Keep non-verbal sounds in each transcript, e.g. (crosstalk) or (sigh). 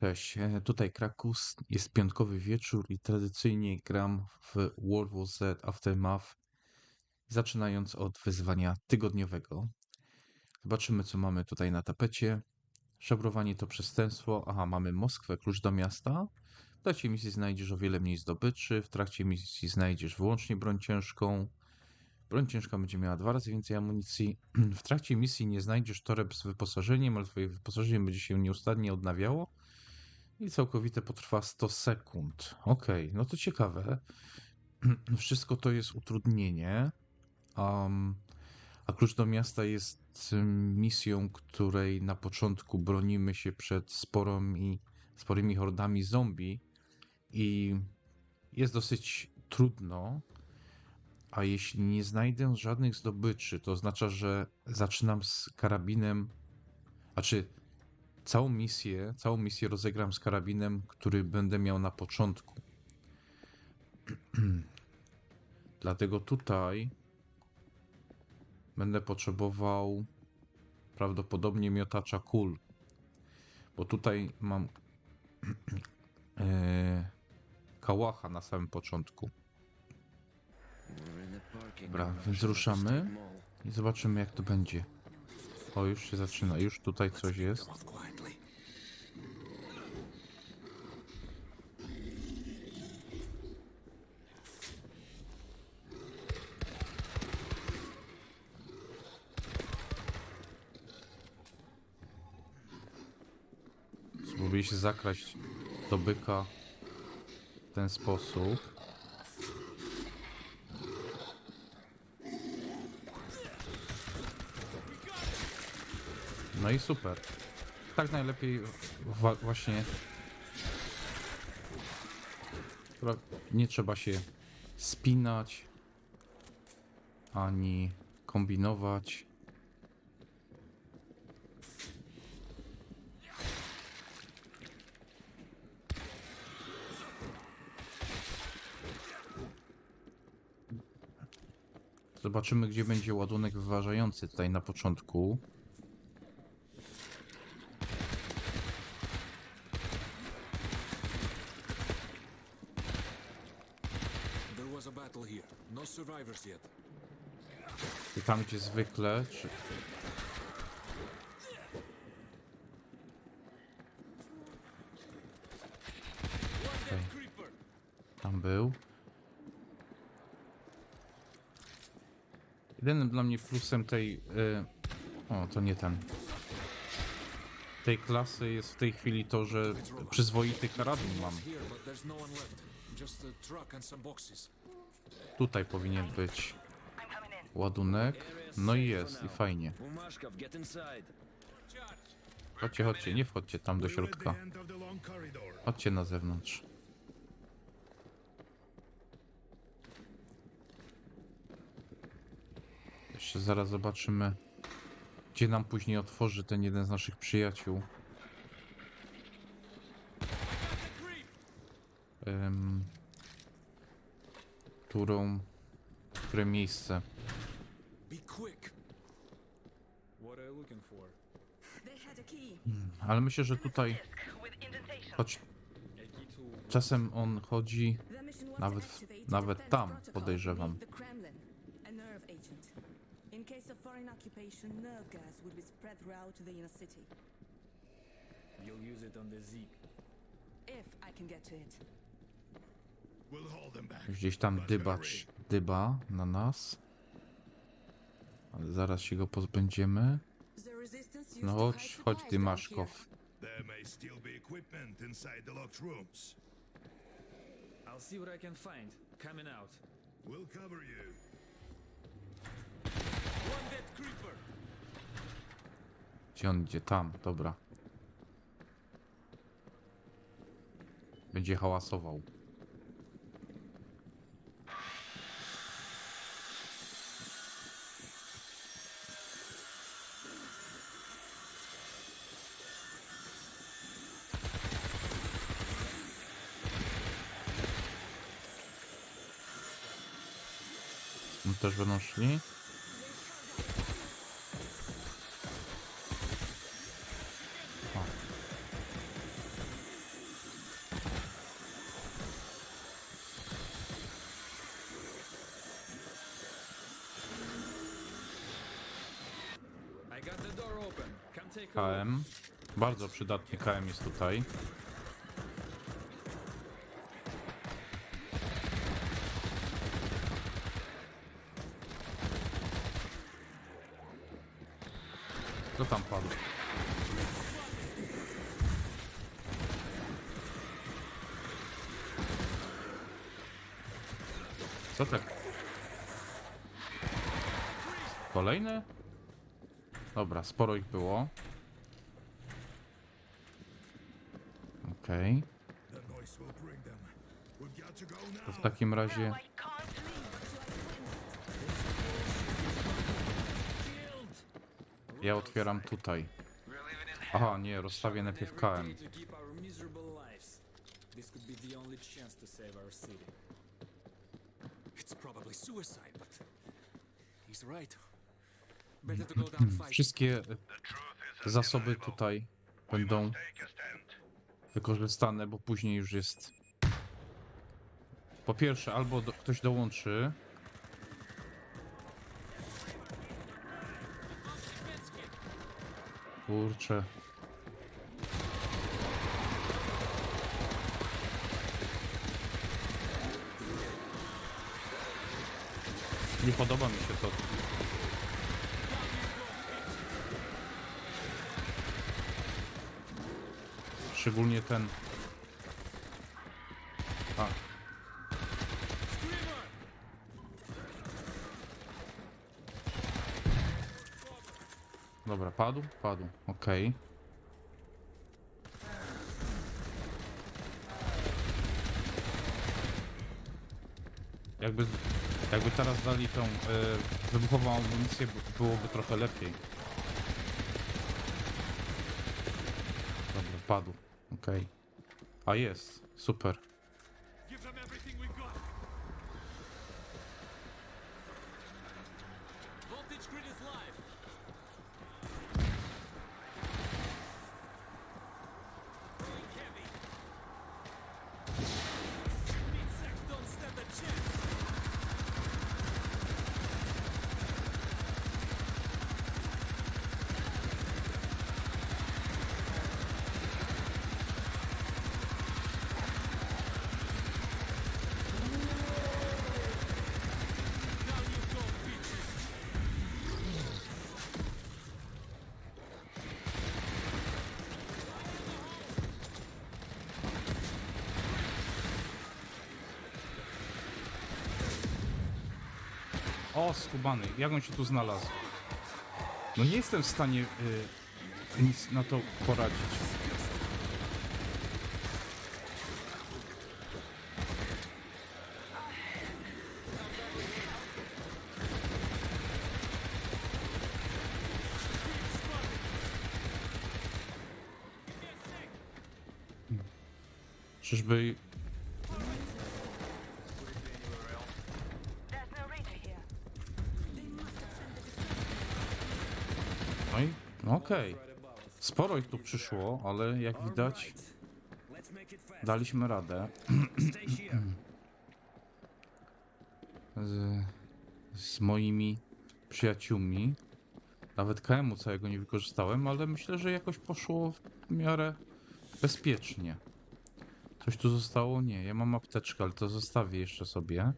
Cześć, e, tutaj Krakus, jest piątkowy wieczór i tradycyjnie gram w World War Z Aftermath, zaczynając od wyzwania tygodniowego. Zobaczymy, co mamy tutaj na tapecie. Szabrowanie to przestępstwo. Aha, mamy Moskwę, klucz do miasta. W trakcie misji znajdziesz o wiele mniej zdobyczy. W trakcie misji znajdziesz wyłącznie broń ciężką. Broń ciężka będzie miała dwa razy więcej amunicji. (clears throat) W trakcie misji nie znajdziesz toreb z wyposażeniem, ale twoje wyposażenie będzie się nieustannie odnawiało. I całkowite potrwa 100 sekund. Okej, no to ciekawe. (clears throat) Wszystko to jest utrudnienie. Um, a klucz do miasta jest misją, której na początku bronimy się przed sporymi, sporymi hordami zombie i jest dosyć trudno. A jeśli nie znajdę żadnych zdobyczy, to oznacza, że zaczynam z karabinem, a czy całą misję, całą misję rozegram z karabinem, który będę miał na początku. (clears throat) Dlatego tutaj będę potrzebował prawdopodobnie miotacza kul. Bo tutaj mam (clears throat) e, kałacha na samym początku. Dobra, więc ruszamy. I zobaczymy jak to będzie. O, już się zaczyna. Już tutaj coś jest. Spróbuję się zakraść do byka w ten sposób. No i super. Tak najlepiej właśnie. Nie trzeba się spinać ani kombinować. Zobaczymy, gdzie będzie ładunek wyważający tutaj na początku. No. I tam, gdzie zwykle. Czy... Tam był. Jedynym dla mnie plusem tej. y, O, to nie ten. Tej klasy jest w tej chwili to, że przyzwoity karabin mam. Tutaj powinien być ładunek. No i jest, i fajnie. Chodźcie, chodźcie, nie wchodźcie tam do środka. Chodźcie na zewnątrz. Jeszcze zaraz zobaczymy, gdzie nam później otworzy ten jeden z naszych przyjaciół. Em, którą, które miejsce. Key. Ale myślę, że tutaj, choć czasem on chodzi Nawet- nawet tam podejrzewam. Foreign occupation, nerve gas would be spread throughout the inner city. you'll use it on the Zeke. If I can get to it. Gdzieś tam dybacz dyba na nas. Ale zaraz się go pozbędziemy. No chodź, chodź supplies ty down Maszkow. There may still be equipment inside the locked rooms. I'll see what I can find. Coming out. We'll cover you. Gdzie on idzie? Tam, dobra. Będzie hałasował. No też będą szli? Bardzo przydatny KM jest tutaj. Co tam padł? Co tak? Kolejne? Dobra, sporo ich było. Okej. Got to w takim razie ja otwieram tutaj. Aha, nie, rozstawię najpierw KM. Wszystkie zasoby tutaj będą. Wykorzystane, bo później już jest. Po pierwsze, albo do, ktoś dołączy. Kurczę. Nie podoba mi się to. Szczególnie ten. A. Dobra, padł? Padł, okej. Jakby, jakby teraz dali tą y, wybuchową amunicję, by- byłoby trochę lepiej. Dobra, padł. Okej. A jest. Super. O, skubany. Jak on się tu znalazł? No nie jestem w stanie y, nic na to poradzić. Czyżby okej. Sporo ich tu przyszło, ale jak widać daliśmy radę. (clears throat) Z, z moimi przyjaciółmi. Nawet KM-u całego nie wykorzystałem, ale myślę, że jakoś poszło w miarę bezpiecznie. Coś tu zostało? Nie, ja mam apteczkę, ale to zostawię jeszcze sobie.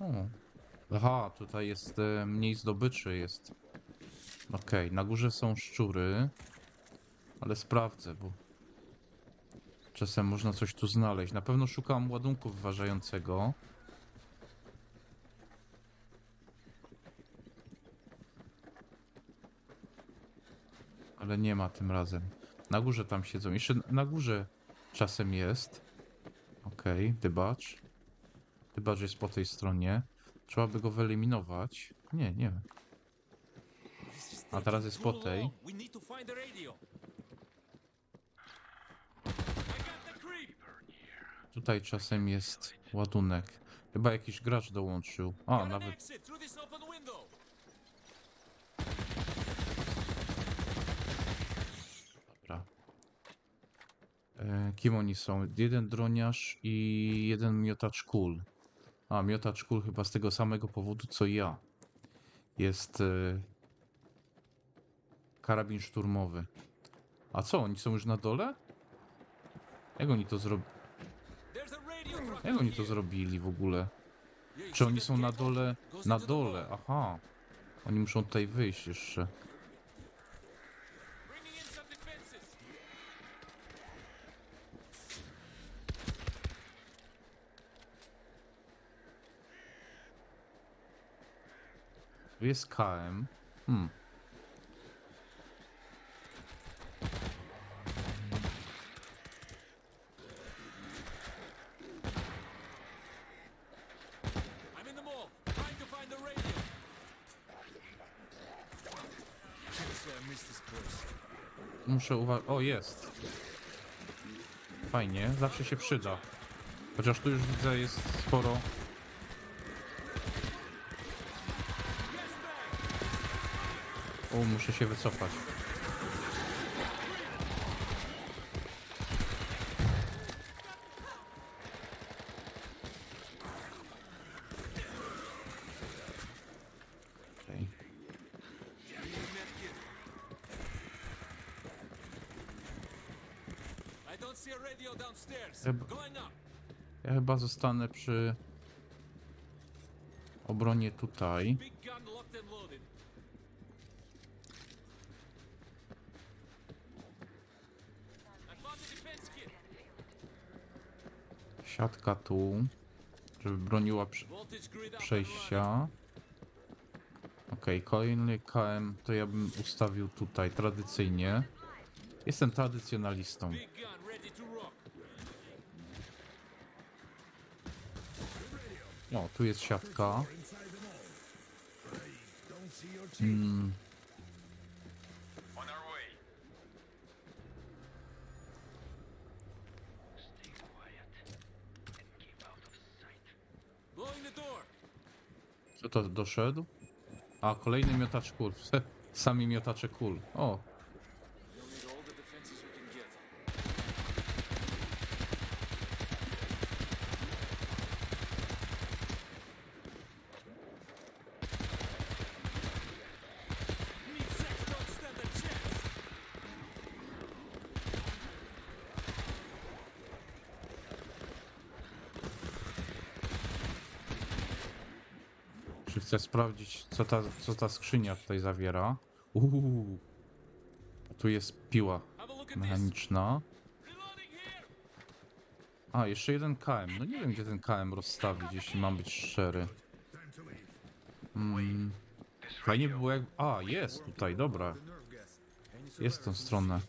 O. Aha, tutaj jest e, mniej zdobyczy jest. Okej, na górze są szczury. Ale sprawdzę, bo czasem można coś tu znaleźć. Na pewno szukam ładunku wyważającego. Ale nie ma tym razem. Na górze tam siedzą. Jeszcze na górze czasem jest. Okej, dybacz. Chyba, że jest po tej stronie. Trzeba by go wyeliminować. Nie, nie. A teraz jest po tej. Tutaj czasem jest ładunek. Chyba jakiś gracz dołączył. A, nawet kim oni są? Jeden droniarz i jeden miotacz kul. A, miotacz kul chyba z tego samego powodu co ja. Jest e, karabin szturmowy. A co, oni są już na dole? Jak oni to zrobili? Jak oni to zrobili w ogóle? Czy oni są na dole? Na dole, aha. Oni muszą tutaj wyjść jeszcze. Tu jest KM. Hmm. Muszę uważać. O, jest. Fajnie, zawsze się przyda. Chociaż tu już widzę, jest sporo. O, muszę się wycofać. Chyba-. Ja chyba zostanę przy obronie tutaj. Tu, żeby broniła przejścia. Okej, kolejny KM to ja bym ustawił tutaj tradycyjnie. Jestem tradycjonalistą. O, tu jest siatka. Inside the mall. I don't see your team. Mm, On our way. Blowing the door. co to doszedł? A, kolejny miotacz kul. (laughs) Sami miotacze kul. O, czy chcę sprawdzić, co ta, co ta skrzynia tutaj zawiera? Uuu, tu jest piła mechaniczna. A, jeszcze jeden KM. No nie wiem, gdzie ten KM rozstawić, jeśli mam być szczery. Mm. Fajnie by było jak... A, jest tutaj, dobra. Jest tą stronę.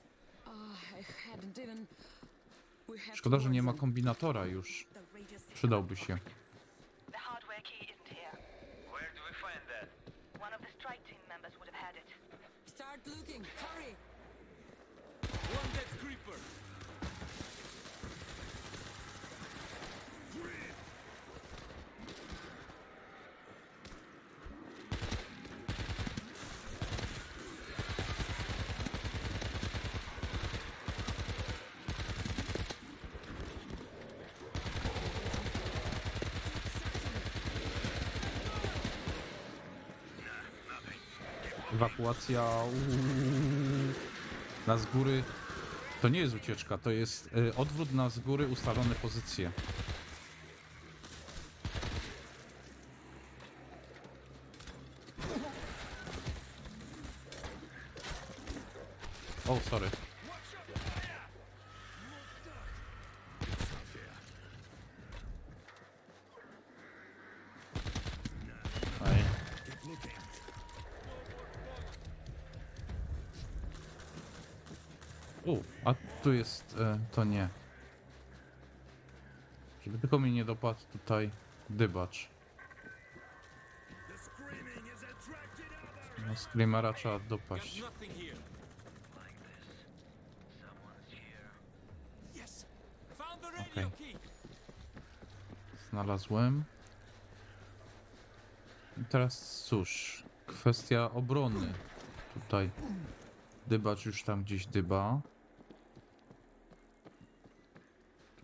Szkoda, że nie ma kombinatora już. Przydałby się. Ewakuacja. Na z góry. To nie jest ucieczka, to jest y, odwrót na z góry ustalone pozycje. O, sorry. Tu jest, e, to nie. Żeby tylko mnie nie dopadł tutaj dybacz. No, Screamera trzeba dopaść. Okay. Znalazłem. teraz cóż, kwestia obrony. Tutaj dybacz już tam gdzieś dyba.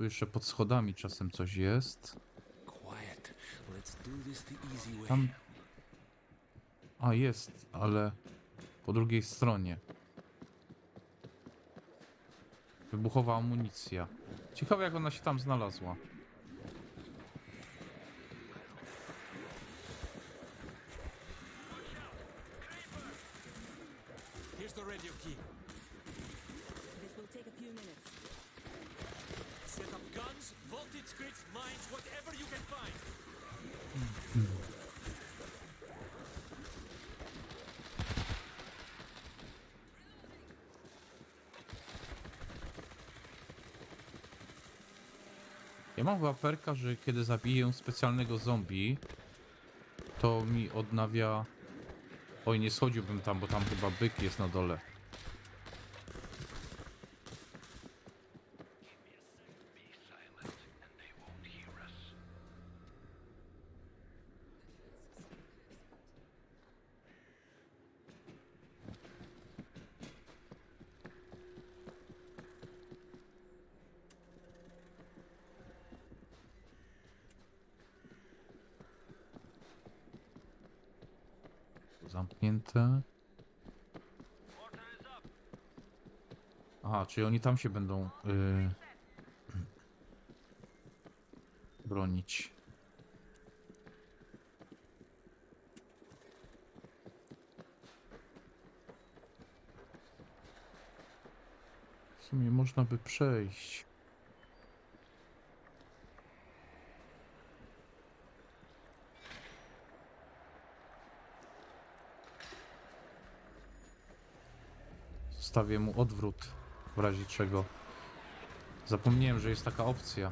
Tu jeszcze pod schodami czasem coś jest. Tam. A jest, ale po drugiej stronie. Wybuchowa amunicja. Ciekawe jak ona się tam znalazła. Here's the radio key. Mines, whatever you can find. Ja mam chyba perka, że kiedy zabiję specjalnego zombie, to mi odnawia... Oj, nie schodziłbym tam, bo tam chyba byk jest na dole. Zamknięte. Aha, czyli oni tam się będą yy, bronić. W sumie można by przejść. Zostawię mu odwrót w razie czego. Zapomniałem, że jest taka opcja.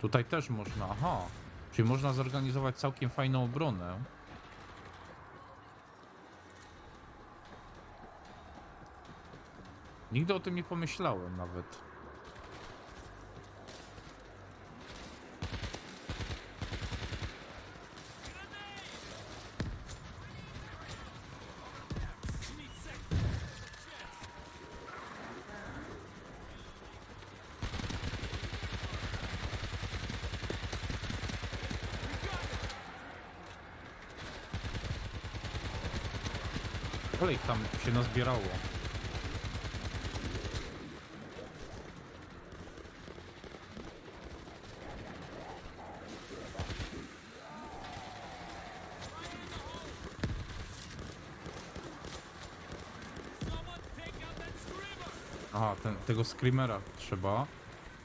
Tutaj też można, aha. Czyli można zorganizować całkiem fajną obronę. Nigdy o tym nie pomyślałem nawet. Ale ich tam się nazbierało. Aha, ten, tego screamera trzeba.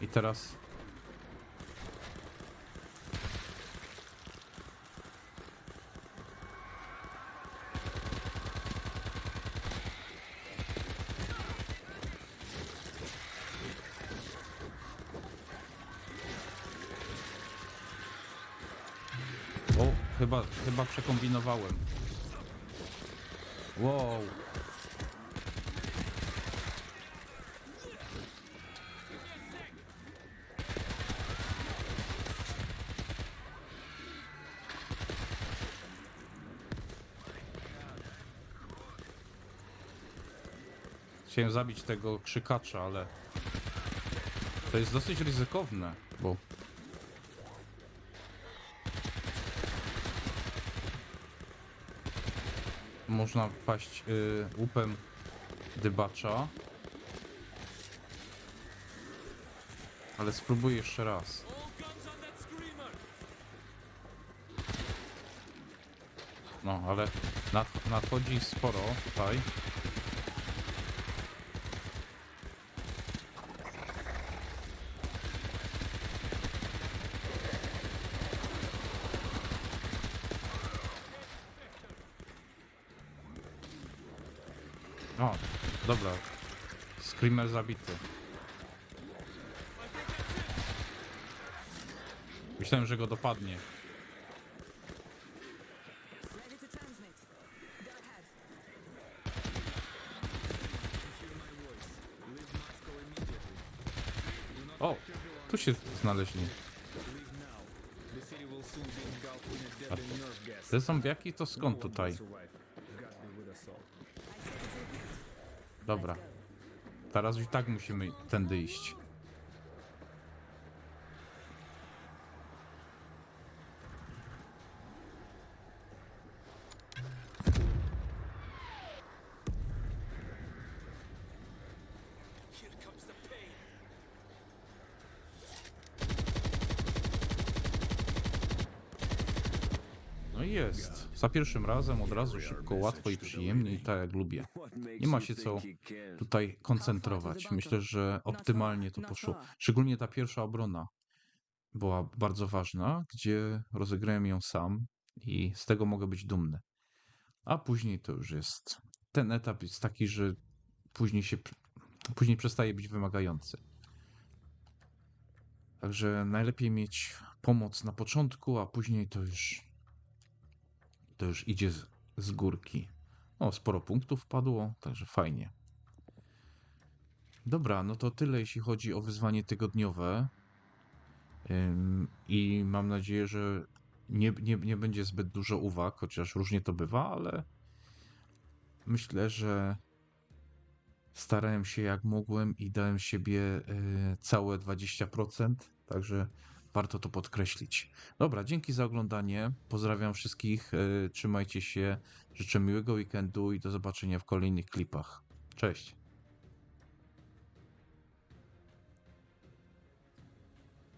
I teraz... O, chyba, chyba przekombinowałem. Wow. Chciałem zabić tego krzykacza, ale to jest dosyć ryzykowne, bo można paść y, łupem dybacza. Ale spróbuję jeszcze raz. No, ale nad, nadchodzi sporo tutaj. O, dobra. Screamer zabity. Myślałem, że go dopadnie. O, tu się znaleźli. A. Te zombiaki to skąd tutaj? Dobra. Teraz i tak musimy tędy iść. No jest. Za pierwszym razem od razu szybko, łatwo i przyjemnie i tak jak lubię. Nie ma się co tutaj koncentrować. Myślę, że optymalnie to poszło. Szczególnie ta pierwsza obrona była bardzo ważna, gdzie rozegrałem ją sam i z tego mogę być dumny. A później to już jest. Ten etap jest taki, że później się. Później przestaje być wymagający. Także najlepiej mieć pomoc na początku, a później to już. To już idzie z, z górki. O, sporo punktów padło, także fajnie. Dobra, no to tyle jeśli chodzi o wyzwanie tygodniowe. I mam nadzieję, że nie, nie, nie będzie zbyt dużo uwag, chociaż różnie to bywa, ale myślę, że starałem się jak mogłem i dałem siebie y, całe 20%, także warto to podkreślić. Dobra, dzięki za oglądanie. Pozdrawiam wszystkich, y, trzymajcie się, życzę miłego weekendu i do zobaczenia w kolejnych klipach. Cześć.